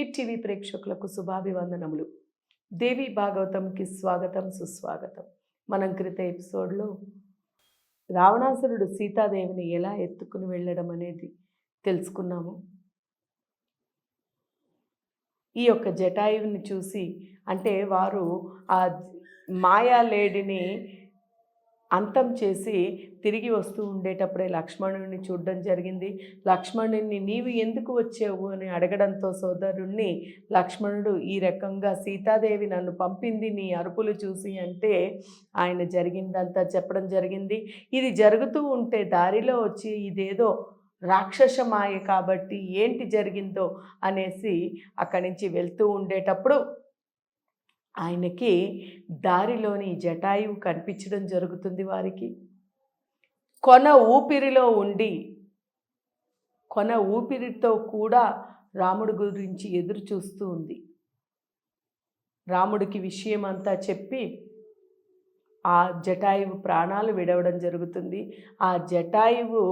Hit TV ప్రేక్షకులకు శుభాభివందనములు. దేవి భాగవతంకి స్వాగతం సుస్వాగతం. మనం క్రిత ఎపిసోడ్లో రావణాసురుడు సీతాదేవిని ఎలా ఎత్తుకుని వెళ్ళడం అనేది తెలుసుకున్నాము. ఈ యొక్క జటాయువుని చూసి అంటే వారు ఆ మాయా లేడిని అంతం చేసి తిరిగి వస్తూ ఉండేటప్పుడే లక్ష్మణుడిని చూడడం జరిగింది. లక్ష్మణుడిని నీవు ఎందుకు వచ్చావు అని అడగడంతో సోదరుణ్ణి లక్ష్మణుడు ఈ రకంగా సీతాదేవి నన్ను పంపింది నీ అరుపులు చూసి అంటే ఆయన జరిగిందంతా చెప్పడం జరిగింది. ఇది జరుగుతూ ఉంటే దారిలో వచ్చి ఇదేదో రాక్షస మాయ కాబట్టి ఏంటి జరిగిందో అనేసి అక్కడి నుంచి వెళ్తూ ఉండేటప్పుడు ఆయనకి దారిలోని జటాయువు కనిపించడం జరుగుతుంది వారికి. కొన ఊపిరిలో ఉండి కొన ఊపిరితో కూడా రాముడి గురించి ఎదురు చూస్తూ ఉంది. రాముడికి విషయం అంతా చెప్పి ఆ జటాయువు ప్రాణాలు విడవడం జరుగుతుంది. ఆ జటాయువు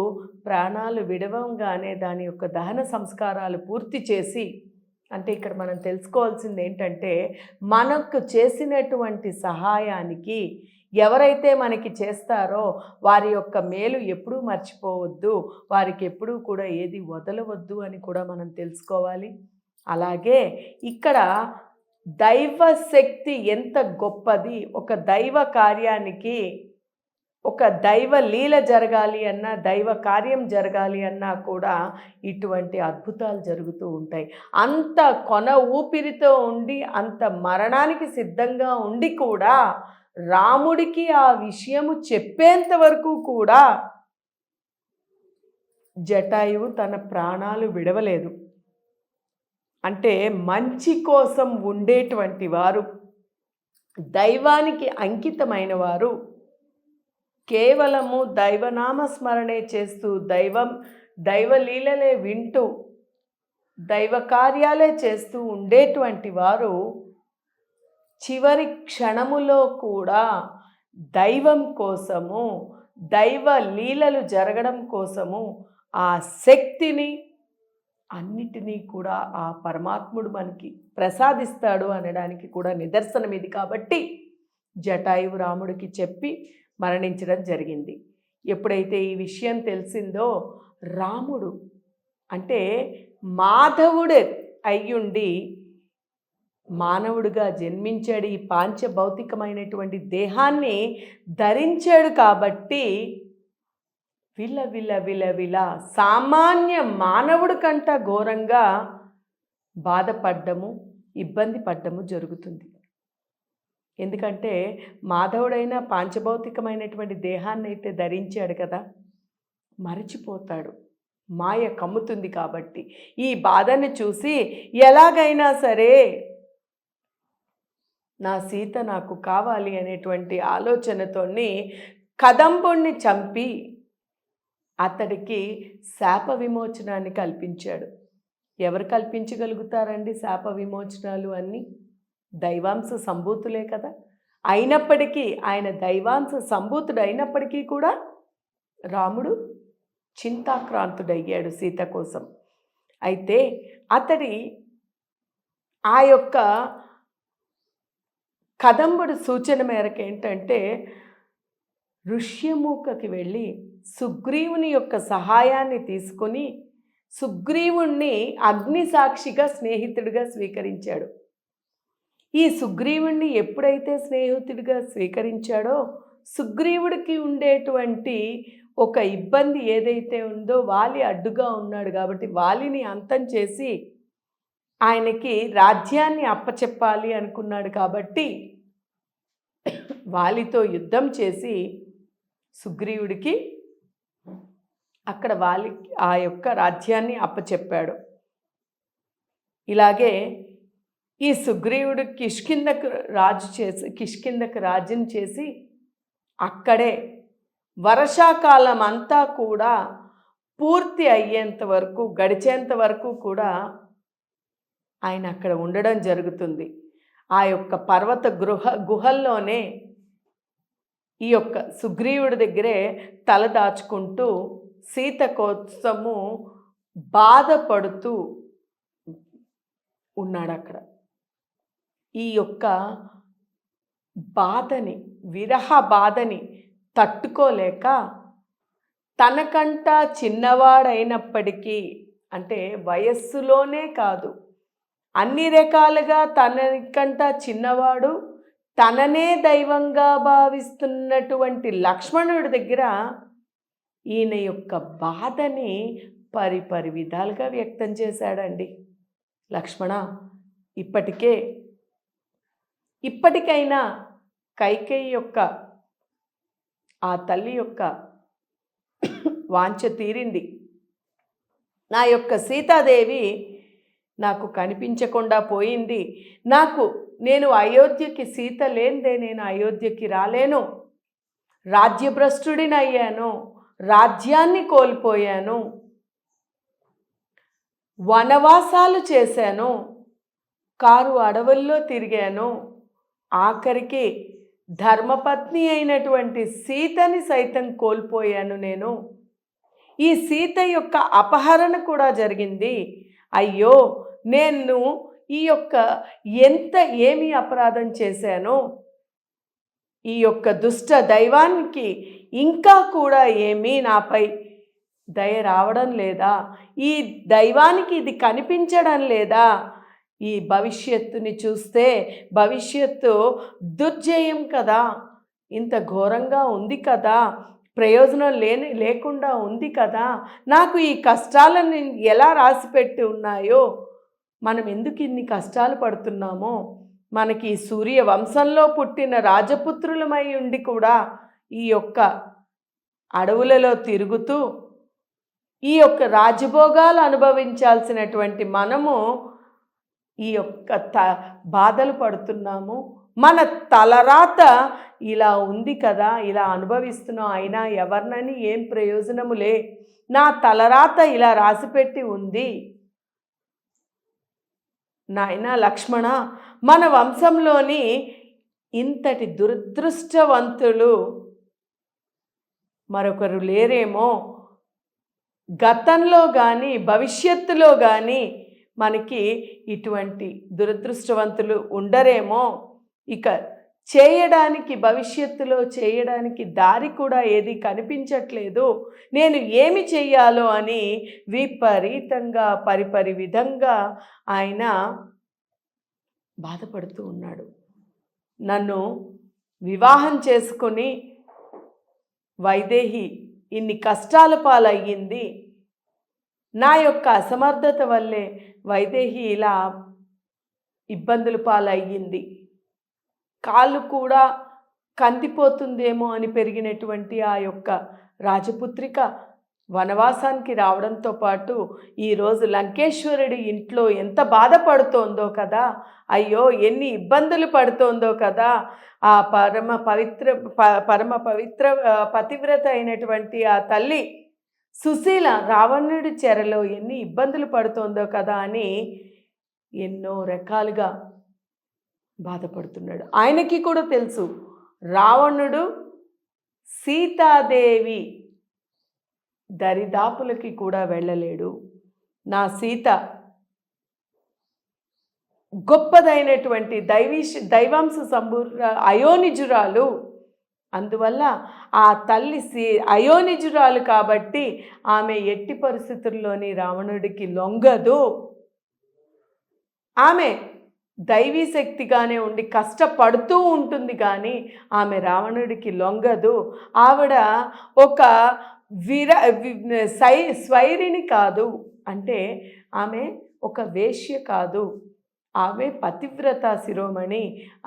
ప్రాణాలు విడవంగానే దాని యొక్క దహన సంస్కారాలు పూర్తి చేసి అంటే ఇక్కడ మనం తెలుసుకోవాల్సింది ఏంటంటే మనకు చేసినటువంటి సహాయానికి ఎవరైతే మనకి చేస్తారో వారి యొక్క మేలు ఎప్పుడూ మర్చిపోవద్దు వారికి ఎప్పుడూ కూడా ఏది వదలవద్దు అని కూడా మనం తెలుసుకోవాలి. అలాగే ఇక్కడ దైవ శక్తి ఎంత గొప్పది ఒక దైవ కార్యానికి ఒక దైవ లీల జరగాలి అన్నా దైవ కార్యం జరగాలి అన్నా కూడా ఇటువంటి అద్భుతాలు జరుగుతూ ఉంటాయి. అంత కొన ఊపిరితో ఉండి అంత మరణానికి సిద్ధంగా ఉండి కూడా రాముడికి ఆ విషయము చెప్పేంత వరకు కూడా జటాయువు తన ప్రాణాలు విడవలేదు. అంటే మంచి కోసం ఉండేటువంటి వారు దైవానికి అంకితమైన వారు కేవలము దైవనామస్మరణే చేస్తూ దైవం దైవలీలలే వింటూ దైవ కార్యాలే చేస్తూ ఉండేటువంటి వారు చివరి క్షణములో కూడా దైవం కోసము దైవ లీలలు జరగడం కోసము ఆ శక్తిని అన్నిటినీ కూడా ఆ పరమాత్ముడు మనకి ప్రసాదిస్తాడు అనడానికి కూడా నిదర్శనం ఇది కాబట్టి జటాయువు రాముడికి చెప్పి మరణించడం జరిగింది. ఎప్పుడైతే ఈ విషయం తెలిసిందో రాముడు అంటే మాధవుడు అయ్యుండి మానవుడిగా జన్మించాడు. ఈ పాంచ భౌతికమైనటువంటి దేహాన్ని ధరించాడు కాబట్టి విల విల విల విల సామాన్య మానవుడి కంట ఘోరంగా బాధపడ్డము ఇబ్బంది పడ్డము జరుగుతుంది. ఎందుకంటే మాధవుడైన పాంచభౌతికమైనటువంటి దేహాన్ని అయితే ధరించాడు కదా మరచిపోతాడు. మాయ కమ్ముతుంది కాబట్టి. ఈ బాధను చూసి ఎలాగైనా సరే నా సీత నాకు కావాలి అనేటువంటి ఆలోచనతోని కదంబుణ్ణి చంపి అతడికి శాప విమోచనాన్ని కల్పించాడు. ఎవరు కల్పించగలుగుతారండి శాప విమోచనాలు అన్నీ? దైవాంశ సంభూతులే కదా. అయినప్పటికీ ఆయన దైవాంశ సంభూతుడు అయినప్పటికీ కూడా రాముడు చింతాక్రాంతుడయ్యాడు సీత కోసం. అయితే అతడి ఆ యొక్క కదంబుడు సూచన మేరకు ఏంటంటే ఋష్యమూకకి వెళ్ళి సుగ్రీవుని యొక్క సహాయాన్ని తీసుకొని సుగ్రీవుణ్ణి అగ్ని సాక్షిగా స్నేహితుడిగా స్వీకరించాడు. ఈ సుగ్రీవుణ్ణి ఎప్పుడైతే స్నేహితుడిగా స్వీకరించాడో సుగ్రీవుడికి ఉండేటువంటి ఒక ఇబ్బంది ఏదైతే ఉందో వాలి అడ్డుగా ఉన్నాడు కాబట్టి వాలిని అంతం చేసి ఆయనకి రాజ్యాన్ని అప్పచెప్పాలి అనుకున్నాడు కాబట్టి వాలితో యుద్ధం చేసి సుగ్రీవుడికి అక్కడ వాలి ఆ యొక్క రాజ్యాన్ని అప్పచెప్పాడు. ఇలాగే ఈ సుగ్రీవుడు కిష్కిందకు రాజు చేసి కిష్కిందకు రాజ్యం చేసి అక్కడే వర్షాకాలం అంతా కూడా పూర్తి అయ్యేంత వరకు గడిచేంత వరకు కూడా ఆయన అక్కడ ఉండడం జరుగుతుంది. ఆ యొక్క పర్వత గృహ గుహల్లోనే ఈ యొక్క సుగ్రీవుడి దగ్గరే తల దాచుకుంటూ సీత కోసము బాధపడుతూ ఉన్నాడు అక్కడ ఈ యొక్క బాధని విరహ బాధని తట్టుకోలేక తనకంట చిన్నవాడైనప్పటికీ అంటే వయస్సులోనే కాదు అన్ని రకాలుగా తనకంట చిన్నవాడు తననే దైవంగా భావిస్తున్నటువంటి లక్ష్మణుడి దగ్గర ఈయన యొక్క బాధని పరిపరి విధాలుగా వ్యక్తం చేశాడండి. లక్ష్మణ ఇప్పటికే ఇప్పటికైనా కైకేయి యొక్క ఆ తల్లి యొక్క వాంఛ తీరింది. నా యొక్క సీతాదేవి నాకు కనిపించకుండా పోయింది. నాకు నేను అయోధ్యకి సీత లేనిదే నేను అయోధ్యకి రాలేను. రాజ్యభ్రష్టుడినయ్యాను రాజ్యాన్ని కోల్పోయాను. వనవాసాలు చేశాను. కారు అడవుల్లో తిరిగాను. ఆఖరికి ధర్మపత్ని అయినటువంటి సీతని సైతం కోల్పోయాను నేను. ఈ సీత యొక్క అపహరణ కూడా జరిగింది. అయ్యో నేను ఈ యొక్క ఎంత ఏమి అపరాధం చేశానో ఈ యొక్క దుష్ట దైవానికి ఇంకా కూడా ఏమీ నాపై దయ రావడం లేదా? ఈ దైవానికి ఇది కనిపించడం లేదా? ఈ భవిష్యత్తుని చూస్తే భవిష్యత్తు దుర్జయం కదా. ఇంత ఘోరంగా ఉంది కదా. ప్రయోజనం లేని లేకుండా ఉంది కదా. నాకు ఈ కష్టాలను ఎలా రాసిపెట్టి ఉన్నాయో? మనం ఎందుకు ఇన్ని కష్టాలు పడుతున్నామో? మనకి సూర్య వంశంలో పుట్టిన రాజపుత్రులమై ఉండి కూడా ఈ యొక్క అడవులలో తిరుగుతూ ఈ యొక్క రాజభోగాలు అనుభవించాల్సినటువంటి మనము ఈ యొక్క త బాధలు పడుతున్నాము. మన తలరాత ఇలా ఉంది కదా ఇలా అనుభవిస్తున్నాం అయినా ఎవరినని ఏం ప్రయోజనములే? నా తలరాత ఇలా రాసిపెట్టి ఉంది. నాయన లక్ష్మణ మన వంశంలోని ఇంతటి దురదృష్టవంతులు మరొకరు లేరేమో? గతంలో కానీ భవిష్యత్తులో కానీ మనకి ఇటువంటి దురదృష్టవంతులు ఉండరేమో. ఇక చేయడానికి భవిష్యత్తులో చేయడానికి దారి కూడా ఏది కనిపించట్లేదు. నేను ఏమి చెయ్యాలో అని విపరీతంగా పరిపరి విధంగా ఆయన బాధపడుతూ ఉన్నాడు. నన్ను వివాహం చేసుకొని వైదేహి ఇన్ని కష్టాల పాలయ్యింది. నా యొక్క అసమర్థత వల్లే వైదేహి ఇలా ఇబ్బందుల పాలయ్యింది. కాళ్ళు కూడా కందిపోతుందేమో అని పెరిగినటువంటి ఆ యొక్క రాజపుత్రిక వనవాసానికి రావడంతో పాటు ఈరోజు లంకేశ్వరుడి ఇంట్లో ఎంత బాధపడుతోందో కదా అయ్యో ఎన్ని ఇబ్బందులు పడుతోందో కదా ఆ పరమ పవిత్ర ప- పరమ పవిత్ర పతివ్రత అయినటువంటి ఆ తల్లి సుశీల రావణుడి చెరలో ఎన్ని ఇబ్బందులు పడుతోందో కదా అని ఎన్నో రకాలుగా బాధపడుతున్నాడు. ఆయనకి కూడా తెలుసు రావణుడు సీతాదేవి దరిదాపులకి కూడా వెళ్ళలేడు. నా సీత గొప్పదైనటువంటి దైవీష్ దైవాంశ సంబూర్ అయోనిజురాలు అందువల్ల ఆ తల్లి సి అయోనిజురాలు కాబట్టి ఆమె ఎట్టి పరిస్థితుల్లోని రావణుడికి లొంగదు. ఆమె దైవీ శక్తిగానే ఉండి కష్టపడుతూ ఉంటుంది కానీ ఆమె రావణుడికి లొంగదు. ఆవిడ ఒక విర వి- సై స్వైరిణి కాదు. అంటే ఆమె ఒక వేష్య కాదు. ఆమె పతివ్రత శిరోమణి.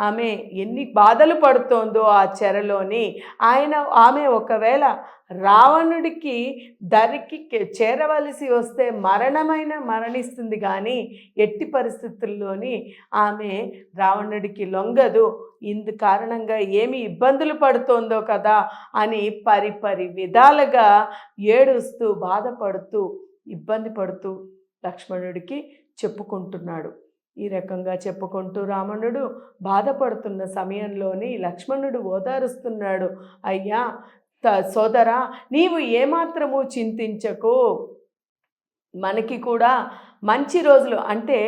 ఆమె ఎన్ని బాధలు పడుతోందో ఆ చెరలోని. ఆయన ఆమె ఒకవేళ రావణుడికి దరికి చేరవలసి వస్తే మరణమైన మరణిస్తుంది కానీ ఎట్టి పరిస్థితుల్లోని ఆమె రావణుడికి లొంగదు. ఇందు కారణంగా ఏమి ఇబ్బందులు పడుతోందో కదా అని పరిపరి విధాలుగా ఏడుస్తూ బాధపడుతూ ఇబ్బంది పడుతూ లక్ష్మణుడికి చెప్పుకుంటున్నాడు. ఈ రకంగా చెప్పుకుంటూ రావణుడు బాధపడుతున్న సమయంలోని లక్ష్మణుడు ఓదారుస్తున్నాడు. అయ్యా త సోదరా నీవు ఏమాత్రము చింతించకు. మనకి కూడా మంచి రోజులు అంటే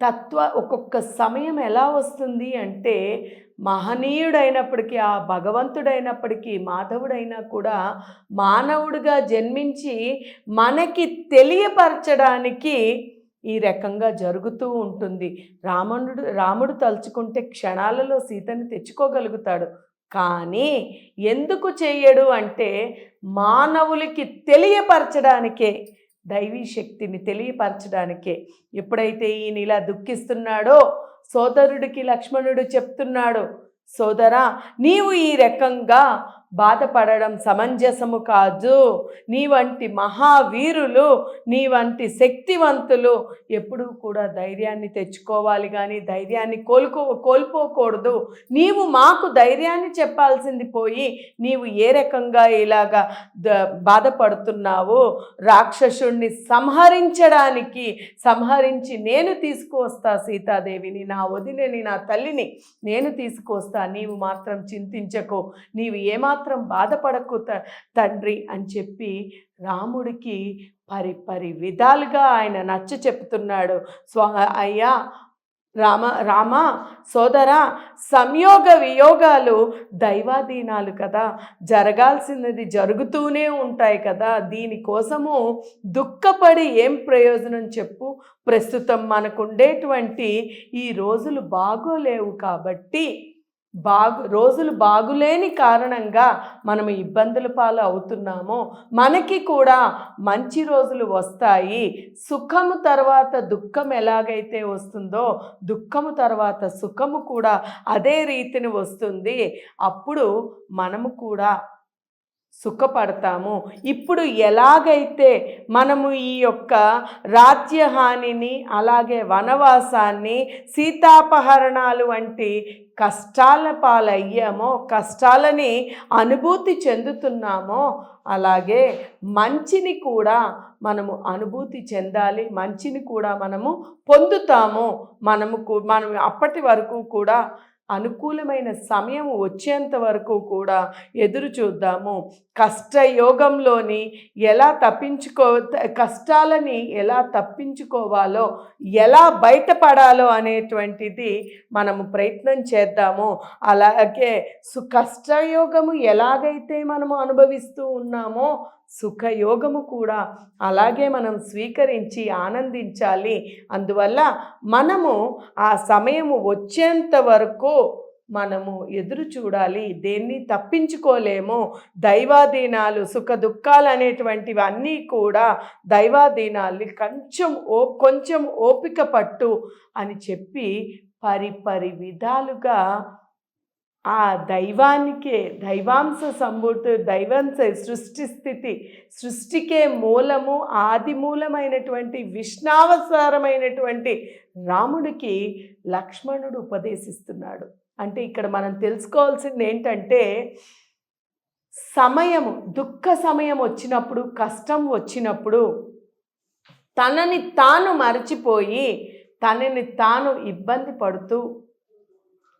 తత్వ ఒక్కొక్క సమయం ఎలా వస్తుంది అంటే మహనీయుడైనప్పటికీ ఆ భగవంతుడైనప్పటికీ మాధవుడైనా కూడా మానవుడిగా జన్మించి మనకి తెలియపరచడానికి ఈ రకంగా జరుగుతూ ఉంటుంది. రామణుడు రాముడు తలుచుకుంటే క్షణాలలో సీతని తెచ్చుకోగలుగుతాడు. కానీ ఎందుకు చేయడు అంటే మానవులకి తెలియపరచడానికే దైవీ శక్తిని తెలియపరచడానికే. ఎప్పుడైతే ఈయన ఇలా దుఃఖిస్తున్నాడో సోదరుడికి లక్ష్మణుడు చెప్తున్నాడు సోదరా నీవు ఈ రకంగా బాధపడడం సమంజసము కాదు. నీ వంటి మహావీరులు నీ వంటి శక్తివంతులు ఎప్పుడూ కూడా ధైర్యాన్ని తెచ్చుకోవాలి కానీ ధైర్యాన్ని కోలుకో కోల్పోకూడదు. నీవు మాకు ధైర్యాన్ని చెప్పాల్సింది పోయి నీవు ఏ రకంగా ఇలాగా బాధపడుతున్నావు రాక్షసుణ్ణి సంహరించడానికి సంహరించి నేను తీసుకువస్తా సీతాదేవిని నా వదిలేని నా తల్లిని నేను తీసుకువస్తా నీవు మాత్రం చింతించకు. నీవు ఏమాత్రం బాధపడకు త- తండ్రి అని చెప్పి రాముడికి పరి పరి విధాలుగా ఆయన నచ్చ చెప్తున్నాడు. స్వా అయ్యా రామ రామ సోదర సంయోగ వియోగాలు దైవాధీనాలు కదా. జరగాల్సినది జరుగుతూనే ఉంటాయి కదా. దీనికోసము దుఃఖపడి ఏం ప్రయోజనం చెప్పు. ప్రస్తుతం మనకుండేటువంటి ఈ రోజులు బాగోలేవు కాబట్టి బాగు రోజులు బాగులేని కారణంగా మనం ఇబ్బందుల పాలు అవుతున్నామో మనకి కూడా మంచి రోజులు వస్తాయి. సుఖము తర్వాత దుఃఖం ఎలాగైతే వస్తుందో దుఃఖము తర్వాత సుఖము కూడా అదే రీతిని వస్తుంది. అప్పుడు మనము కూడా సుఖపడతాము. ఇప్పుడు ఎలాగైతే మనము ఈ యొక్క రాజ్యహానిని అలాగే వనవాసాన్ని సీతాపహరణాలు వంటి కష్టాల పాలయ్యామో కష్టాలని అనుభూతి చెందుతున్నామో అలాగే మంచిని కూడా మనము అనుభూతి చెందాలి మంచిని కూడా మనము పొందుతాము. మనము కూ- మనం అప్పటి వరకు కూడా అనుకూలమైన సమయం వచ్చేంత వరకు కూడా ఎదురు చూద్దాము. కష్టయోగంలోని ఎలా తప్పించుకో కష్టాలని ఎలా తప్పించుకోవాలో ఎలా బయటపడాలో అనేటువంటిది మనము ప్రయత్నం చేద్దాము. అలాగే సు కష్టయోగము ఎలాగైతే మనము అనుభవిస్తూ ఉన్నామో సుఖయోగము కూడా అలాగే మనం స్వీకరించి ఆనందించాలి. అందువల్ల మనము ఆ సమయము వచ్చేంత వరకు మనము ఎదురు చూడాలి. దేన్ని తప్పించుకోలేము. దైవాధీనాలు సుఖ దుఃఖాలు అనేటువంటివి అన్నీ కూడా దైవాధీనాలు కొంచెం ఓ కొంచెం ఓపిక పట్టు అని చెప్పి పరి పరి విధాలుగా ఆ దైవానికే దైవాంశ సంభూతి దైవాంశ సృష్టి స్థితి సృష్టికే మూలము ఆది మూలమైనటువంటి విష్ణావసారమైనటువంటి రాముడికి లక్ష్మణుడు ఉపదేశిస్తున్నాడు. అంటే ఇక్కడ మనం తెలుసుకోవాల్సింది ఏంటంటే సమయము దుఃఖ సమయం వచ్చినప్పుడు కష్టం వచ్చినప్పుడు తనని తాను మరచిపోయి తనని తాను ఇబ్బంది పడుతూ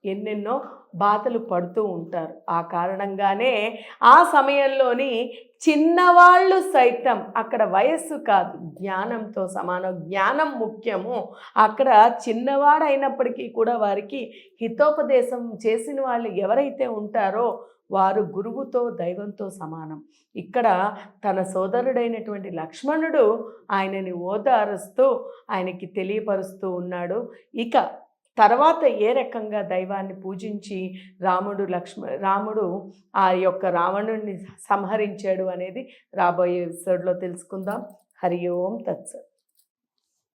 ఎన్నెన్నో బాధలు పడుతూ ఉంటారు. ఆ కారణంగానే ఆ సమయంలోని చిన్నవాళ్ళు సైతం అక్కడ వయస్సు కాదు జ్ఞానంతో సమానం. జ్ఞానం ముఖ్యము. అక్కడ చిన్నవాడైనప్పటికీ కూడా వారికి హితోపదేశం చేసిన వాళ్ళు ఎవరైతే ఉంటారో వారు గురువుతో దైవంతో సమానం. ఇక్కడ తన సోదరుడైనటువంటి లక్ష్మణుడు ఆయనని ఓదారుస్తూ ఆయనకి తెలియపరుస్తూ ఉన్నాడు. ఇక తర్వాత ఏ రకంగా దైవాన్ని పూజించి రాముడు లక్ష్మ రాముడు ఆ యొక్క రావణుడిని సంహరించాడు అనేది రాబోయే ఎపిసోడ్లో తెలుసుకుందాం. హరి ఓం తత్సత్.